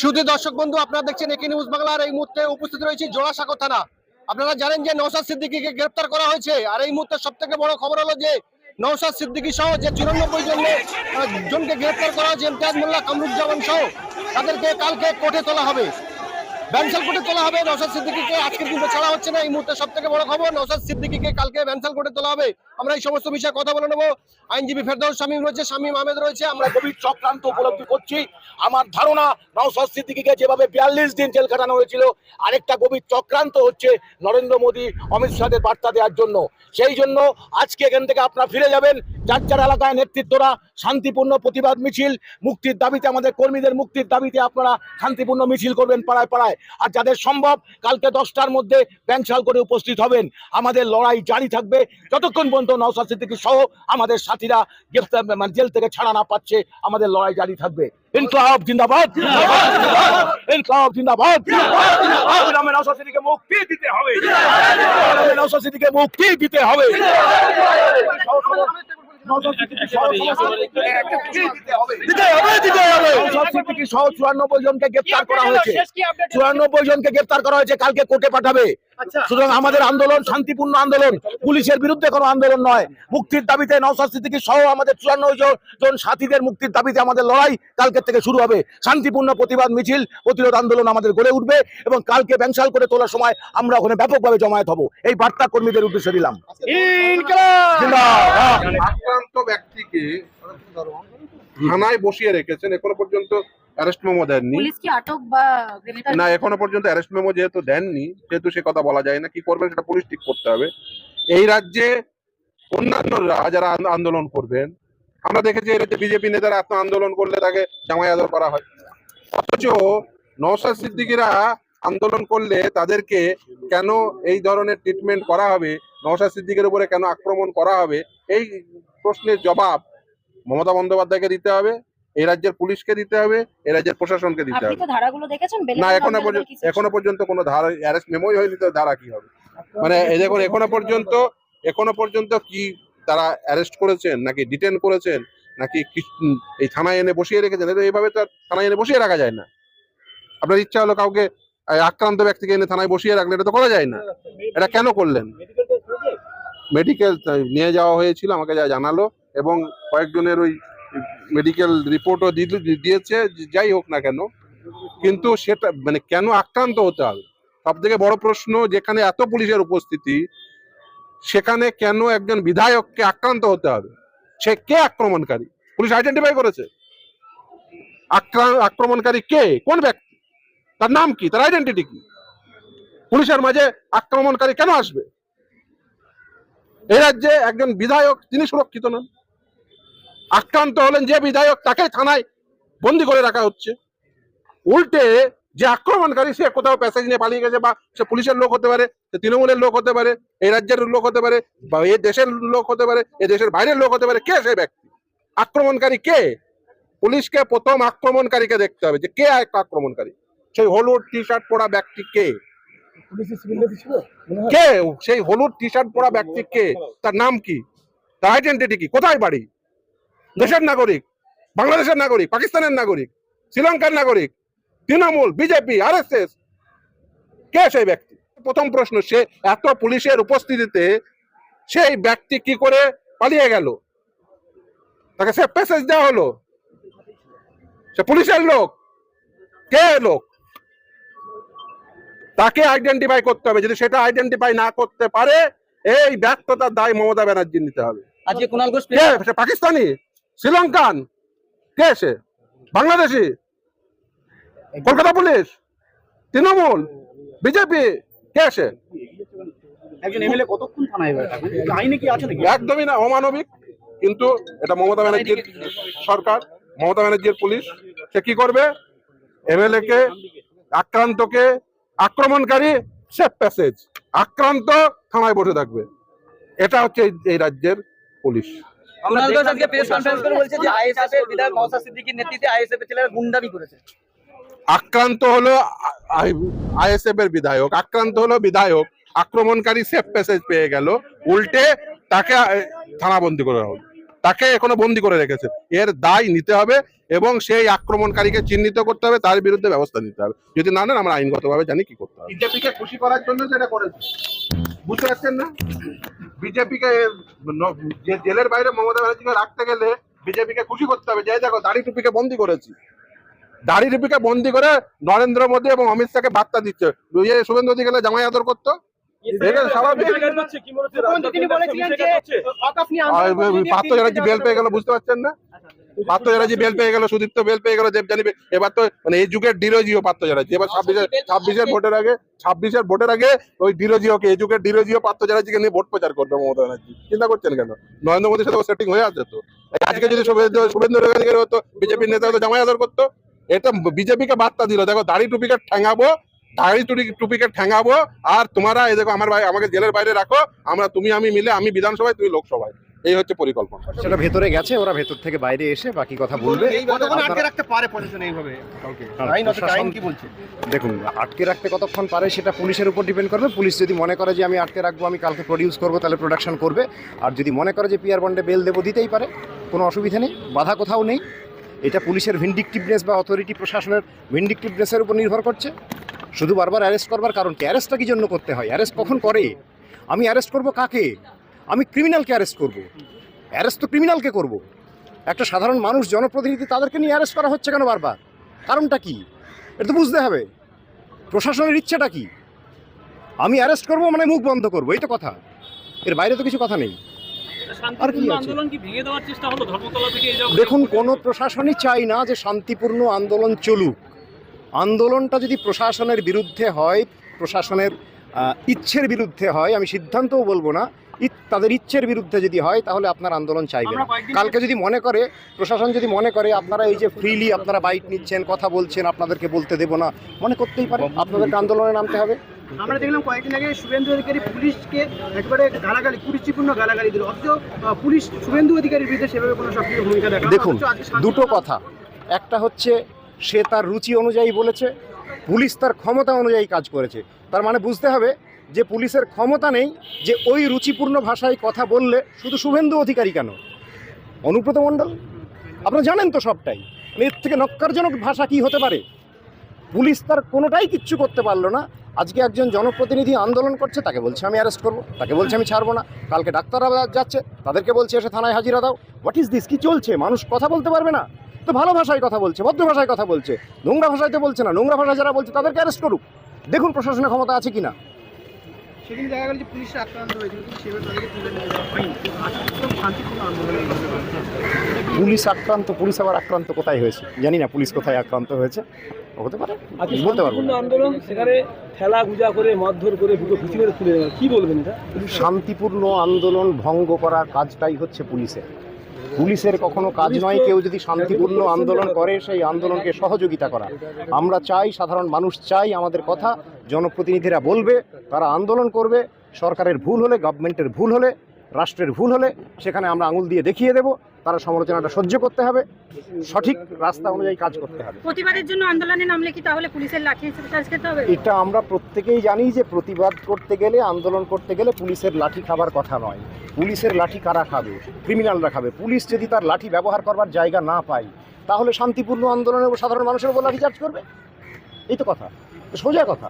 শুধু দর্শক বন্ধু, আপনারা দেখছেন একে নিউজ বাংলার। এই মুহূর্তে উপস্থিত রয়েছে জোড়াসাঁকো থানা। আপনারা জানেন যে নৌসাদ সিদ্দিকিকে গ্রেপ্তার করা হয়েছে। আর এই মুহূর্তে সব থেকে বড় খবর হলো যে নৌসাদ সিদ্দিকি সহ যে চুরানব্বই জন জনকে গ্রেপ্তার করা হয়েছে, ইমতিয়াজ মোল্লা, কামরুজ্জামান সহ, তাদেরকে কালকে কোর্টে তোলা হবে। ব্যানসাল কোর্টে তোলা হবে। নৌসাদ সিদ্দিকীকে আজকের কিন্তু ছাড়া হচ্ছে না। এই মুহূর্তে সব থেকে বড় খবর নৌসাদ সিদ্দিকীকে কালকে ব্যানসাল কোর্টে তোলা হবে। আমরা এই সমস্ত বিষয়ে কথা বলে নেব। আইনজীবী ফেরদৌস শামীম রয়েছে, শামীম আহমেদ রয়েছে। আমরা গভীর চক্রান্ত উপলব্ধি করছি। আমার ধারণা, নওশাদ সিদ্দিকীকে যেভাবে বিয়াল্লিশ দিন জেল কাটানো হয়েছিল, আরেকটা গভীর চক্রান্ত হচ্ছে নরেন্দ্র মোদী, অমিত শাহের বার্তা দেওয়ার জন্য। সেই জন্য আজকে এখান থেকে আপনারা ফিরে যাবেন। যার যার এলাকায় নেতৃত্বরা শান্তিপূর্ণ প্রতিবাদ মিছিল, মুক্তির দাবিতে আমাদের কর্মীদের মুক্তির দাবিতে আপনারা শান্তিপূর্ণ মিছিল করবেন পাড়ায় পাড়ায়। আর যাদের সম্ভব কালকে দশটার মধ্যে ব্যাংশাল করে উপস্থিত হবেন। আমাদের লড়াই জারি থাকবে। যতক্ষণ পর্যন্ত নওশাদ সিদ্দিকী সহ আমাদের সাথীরা গ্রেফতার মানে জেল থেকে ছাড়া না পাচ্ছে আমাদের লড়াই জারি থাকবে। ইনকলাব জিন্দাবাদ। ইনকলাব জিন্দাবাদ। মুক্তি দিতে হবে। মুক্তি দিতে হবে। চুরানব্বই জনকে গ্রেপ্তার করা হয়েছে গ্রেফতার করা হয়েছে কালকে কোর্টে পাঠাবে সুতরাং আমাদের আন্দোলন শান্তিপূর্ণ আন্দোলন পুলিশের বিরুদ্ধে কোনো আন্দোলন নয়। মুক্তির দাবিতে নওশাদ সিদ্দিকী সহ আমাদের চুরানব্বই জন জন সাথীদের মুক্তির দাবিতে আমাদের লড়াই কালকের থেকে শুরু হবে। শান্তিপূর্ণ প্রতিবাদ মিছিল প্রতিরোধ আন্দোলন আমাদের গড়ে উঠবে এবং কালকে ব্যাংশাল করে তোলার সময় আমরা ওখানে ব্যাপকভাবে জমায়েত হব। এই বার্তা কর্মীদের উদ্দেশ্যে দিলাম আক্রান্ত ব্যক্তিকে থানায় বসিয়ে রেখেছেন এখনও পর্যন্ত অ্যারেস্ট মেমো দেননি। পুলিশ কি আটক বা গ্রেফতার না এখনও পর্যন্ত অ্যারেস্ট মেমো যেহেতু দেননি সেহেতু সে কথা বলা যায় না কি করবেন সেটা পুলিশ ঠিক করতে হবে। এই রাজ্যে অন্যান্যরা যারা আন্দোলন করবেন আমরা দেখেছি এই রাজ্যে বিজেপি নেতারা এত আন্দোলন করলে তাকে জামাই আদর করা হয়। অথচ নওশাদ সিদ্দিকিরা আন্দোলন করলে তাদেরকে কেন এই ধরনের ট্রিটমেন্ট করা হবে? নওশাদ সিদ্দিকের উপরে কেন আক্রমণ করা হবে? এই প্রশ্নের জবাব মমতা বন্দ্যোপাধ্যায়কে দিতে হবে এই রাজ্যের পুলিশকে দিতে হবে এই রাজ্যের প্রশাসনকে দিতে হবে। ধারাগুলো দেখেছেন না এখনও পর্যন্ত এখনও পর্যন্ত কোনো ধারা অ্যারেস্ট মেমোই হয়নি তো ধারা কি হবে? মানে এই দেখুন এখনও পর্যন্ত এখনও পর্যন্ত কি তারা অ্যারেস্ট করেছেন নাকি ডিটেন করেছেন নাকি কি- এই থানায় এনে বসিয়ে রেখেছেন? এটা এইভাবে তো থানায় এনে বসিয়ে রাখা যায় না। আপনার ইচ্ছা হলো কাউকে আক্রান্ত ব্যক্তিকে এনে থানায় বসিয়ে রাখলে এটা তো করা যায় না। এটা কেন করলেন? মেডিকেল নিয়ে যাওয়া হয়েছিল আমাকে যা জানালো। এবং কয়েকজনের ওই মেডিকেল রিপোর্টও দিয়েছে, যাই হোক না কেন। কিন্তু সেটা মানে কেন আক্রান্ত হতে হবে? সব থেকে বড় প্রশ্ন, যেখানে এত পুলিশের উপস্থিতি, সেখানে কেন একজন বিধায়ককে আক্রান্ত হতে হবে? সে কে আক্রমণকারী? পুলিশ আইডেন্টিফাই করেছে। আক্রা- আক্রমণকারী কে? কোন ব্যক্তি? তার নাম কি? তার আইডেন্টিটি কি? পুলিশের মাঝে আক্রমণকারী কেন আসবে? এই রাজ্যে একজন বিধায়ক, তিনি সুরক্ষিত নন। আক্রান্ত হলেন যে বিধায়ক, তাকে থানায় বন্দি করে রাখা হচ্ছে। উল্টে যে আক্রমণকারী, সে কোথাও প্যাসেজ নিয়ে পালিয়ে গেছে বা সে পুলিশের লোক হতে পারে, সে তৃণমূলের লোক হতে পারে, এই রাজ্যের লোক হতে পারে বা এই দেশের লোক হতে পারে, এই দেশের বাইরের লোক হতে পারে, কে সে ব্যক্তি? আক্রমণকারী কে? পুলিশকে প্রথম আক্রমণকারীকে দেখতে হবে যে কে আক্রমণকারী। সেই হলুদ টি শার্ট পরা ব্যক্তি কে? কে? সেই হলুদ টি শার্ট পরা ব্যক্তি কে? তার নাম কি? তার আইডেন্টিটি কি? কোথায় বাড়ি? দেশের নাগরিক বাংলাদেশের নাগরিক পাকিস্তানের নাগরিক শ্রীলঙ্কার নাগরিক তৃণমূল বিজেপি আর কে সেই ব্যক্তি? প্রথম প্রশ্ন সে এত পুলিশের উপস্থিতিতে সেই ব্যক্তি কি করে পালিয়ে গেল? তাকে সে প্যাসেজ দেওয়া হলো। সে পুলিশের লোক। কে লোক? তাকে আইডেন্টিফাই করতে হবে। যদি সেটা আইডেন্টিফাই না করতে পারে এই ব্যর্থতার দায় মমতা ব্যানার্জি নিতে হবে। আজকে কুণাল ঘোষ পাকিস্তানি। শ্রীলঙ্কান? কে সে? বাংলাদেশি? কলকাতা পুলিশ? তৃণমূল? বিজেপি? কে সে? আছে একদমই না অমানবিক। কিন্তু এটা মমতা ব্যানার্জির সরকার মমতা ব্যানার্জির পুলিশ। সে কি করবে? এমএলএ কে আক্রান্তকে আক্রমণকারী সেফ প্যাসেজ আক্রান্ত থানায় বসে থাকবে। এটা হচ্ছে এই রাজ্যের পুলিশ। কুণাল আজকে প্রেস কনফারেন্স করে বলছে যে আইএসএফ এর বিধায়ক নওশাদ সিদ্দিকীর নেতৃত্বে আইএসএফ এর ছেলেরা গুন্ডামি করেছে। আক্রান্ত হলো আইএসএফ এর বিধায়ক আক্রান্ত হলো বিধায়ক আক্রমণকারী সেফ প্যাসেজ পেয়ে গেল উল্টে তাকে থানাবন্দি করা হলো। তাকে এখনও বন্দি করে রেখেছে। এর দায় নিতে হবে এবং সেই আক্রমণকারীকে চিহ্নিত করতে হবে, তার বিরুদ্ধে ব্যবস্থা নিতে হবে। যদি না নেন, আমরা আইনগতভাবে জানি কি করতে হবে। বিজেপিকে খুশি করার জন্য যেটা করেছে। বুঝতে পারছেন না? বিজেপিকে জেলের বাইরে মমতা ব্যানার্জিকে রাখতে গেলে বিজেপিকে খুশি করতে হবে। যে দেখো, দাড়ি টুপিকে বন্দি করেছি। দাড়ি টুপিকে বন্দি করে নরেন্দ্র মোদী এবং অমিত শাহকে বার্তা দিচ্ছে। ইয়ে শুভেন্দু অধিকারে জামাই আদর করতো। এটা স্বাভাবিক তিনি বলেছিলেন যে ওয়াকফ নিয়ে আর আন্দোলন করতে গিয়ে পার্থ চ্যাটার্জি বেল পেয়ে গেল বুঝতে পারছেন না? পার্থ চ্যাটার্জি বেল পেয়ে গেল সুদীপ্ত বেল পেয়ে গেল দেবজানি বে- এবার তো মানে এই যুগের ডিরোজিও পার্থ চ্যাটার্জি এবার ছাব্বিশের ছাব্বিশের ভোটের আগে ছাব্বিশের ভোটের আগে ওই ডিরোজিওকে এই যুগের ডিরোজিও পার্থ চ্যাটার্জিকে নিয়ে ভোট প্রচার করবে মমতা ব্যানার্জি। চিন্তা করছেন কেন? নরেন্দ্র মোদীর সাথে সেটিং হয়ে আছে তো। আজকে যদি শুভেন্দু শুভেন্দু অধিকারী হতো বিজেপির নেতা হতো জামাই আদর করতো এটা বিজেপিকে বার্তা দিল দেখো দাড়ি টুপিকে ঠেঙাবো দাড়ি টুপি টুপিকে ঠেঙাবো আর তোমরা এই দেখো আমার ভাই আমাকে জেলের বাইরে রাখো আমরা তুমি আমি মিলে আমি বিধানসভায় তুমি লোকসভায়। এই হচ্ছে পরিকল্পনা। সেটা ভেতরে গেছে ওরা ভেতর থেকে বাইরে এসে বাকি কথা বলবে। আটকে রাখতে পারে এইভাবে কাউকে। আইন অথচ প্রশাসন- আইন কি বলছে? দেখুন আটকে রাখতে কতক্ষণ পারে সেটা পুলিশের উপর ডিপেন্ড করবে। পুলিশ যদি মনে করে যে আমি আটকে রাখব আমি কালকে প্রডিউস করব তাহলে প্রোডাকশন করবে। আর যদি মনে করে যে পিয়ার বন্ডে বেল দেবো দিতেই পারে। কোনো অসুবিধা নেই বাধা কোথাও নেই। এটা পুলিশের ভিন্ডিকটিভনেস বা অথরিটি প্রশাসনের ভিন্ডিকটিভনেসের উপর নির্ভর করছে। শুধু বারবার অ্যারেস্ট করবার কারণ কি? অ্যারেস্টটা কি জন্য করতে হয়? অ্যারেস্ট কখন করে? আমি অ্যারেস্ট করব কাকে? আমি ক্রিমিনালকে অ্যারেস্ট করব। অ্যারেস্ট তো ক্রিমিনালকে করব। একটা সাধারণ মানুষ জনপ্রতিনিধি তাদেরকে নিয়ে অ্যারেস্ট করা হচ্ছে কেন বারবার? কারণটা কি? এটা তো বুঝতে হবে। প্রশাসনের ইচ্ছেটা কি? আমি অ্যারেস্ট করব মানে মুখ বন্ধ করব? এই তো কথা। এর বাইরে তো কিছু কথা নেই। আর কি দেখুন কোনো প্রশাসনই চাই না যে শান্তিপূর্ণ আন্দোলন চলুক। আন্দোলনটা যদি প্রশাসনের বিরুদ্ধে হয় প্রশাসনের ইচ্ছের বিরুদ্ধে হয় আমি সিদ্ধান্তও বলব না তাদের ইচ্ছের বিরুদ্ধে যদি হয় তাহলে আপনার আন্দোলন চাইবে না। কালকে যদি মনে করে প্রশাসন যদি মনে করে আপনারা এই যে ফ্রিলি আপনারা বাইট নিচ্ছেন কথা বলছেন আপনাদেরকে বলতে দেবো না মনে করতেই পারে আপনাদেরকে আন্দোলনে নামতে হবে। আমরা দেখলাম কয়েকদিন আগে শুভেন্দু অধিকারী পুলিশকে একবারে গালাগালি কুরুচিপূর্ণ গালাগালি দিল। অথচ পুলিশ শুভেন্দু অধিকারীর বিরুদ্ধে সেভাবে কোনো সক্রিয় ভূমিকা দেখা দেখুন দুটো কথা। একটা হচ্ছে সে তার রুচি অনুযায়ী বলেছে, পুলিশ তার ক্ষমতা অনুযায়ী কাজ করেছে। তার মানে বুঝতে হবে যে পুলিশের ক্ষমতা নেই যে ওই রুচিপূর্ণ ভাষায় কথা বললে শুধু শুভেন্দু অধিকারী কেন? অনুব্রত মণ্ডল, আপনারা জানেন তো সবটাই। মানে এর থেকে নক্কারজনক ভাষা কি হতে পারে? পুলিশ তার কোনোটাই কিচ্ছু করতে পারল না। আজকে একজন জনপ্রতিনিধি আন্দোলন করছে, তাকে বলছে আমি অ্যারেস্ট করব, তাকে বলছে আমি ছাড়বো না। কালকে ডাক্তাররা যাচ্ছে, তাদেরকে বলছে এসে থানায় হাজিরা দাও। হোয়াট ইজ দিস কি চলছে? মানুষ কথা বলতে পারবে না? তো ভালো ভাষায় কথা বলছে ভদ্র ভাষায় কথা বলছে নোংরা ভাষায় তো বলছে না নোংরা ভাষায় যারা বলছে তাদেরকে অ্যারেস্ট করুক। দেখুন প্রশাসনের ক্ষমতা আছে দেখা গেল যে আক্রান্ত হয়েছিল শান্তিপূর্ণ আন্দোলন পুলিশ আক্রান্ত পুলিশ আবার আক্রান্ত কোথায় হয়েছে? জানি না পুলিশ কোথায় আক্রান্ত হয়েছে। হতে পারে বলতে পারব না। আন্দোলন সেখানে ঠেলা গুজা করে মারধর করে দুটো করে তুলে দেওয়া। কি বলবেন এটা? শান্তিপূর্ণ আন্দোলন ভঙ্গ করার কাজটাই হচ্ছে পুলিশের। পুলিশের কখনো কাজ নয় কেউ যদি শান্তিপূর্ণ আন্দোলন করে সেই আন্দোলনকে সহযোগিতা করা। আমরা চাই সাধারণ মানুষ চাই আমাদের কথা জনপ্রতিনিধিরা বলবে তারা আন্দোলন করবে সরকারের ভুল হলে গভর্নমেন্টের ভুল হলে রাষ্ট্রের ভুল হলে সেখানে আমরা আঙুল দিয়ে দেখিয়ে দেব। তারা সমালোচনাটা সহ্য করতে হবে সঠিক রাস্তা অনুযায়ী কাজ করতে হবে। প্রতিবাদের জন্য আন্দোলনে নামলে কি তাহলে পুলিশের লাঠি চার্জ খেতে হবে? এটা আমরা প্রত্যেকেই জানি যে প্রতিবাদ করতে গেলে আন্দোলন করতে গেলে পুলিশের লাঠি খাবার কথা নয়। পুলিশের লাঠি কারা খাবে? ক্রিমিনালরা খাবে। পুলিশ যদি তার লাঠি ব্যবহার করবার জায়গা না পায় তাহলে শান্তিপূর্ণ আন্দোলনের সাধারণ মানুষের উপর লাঠি চার্জ করবে? এই তো কথা। সোজা কথা।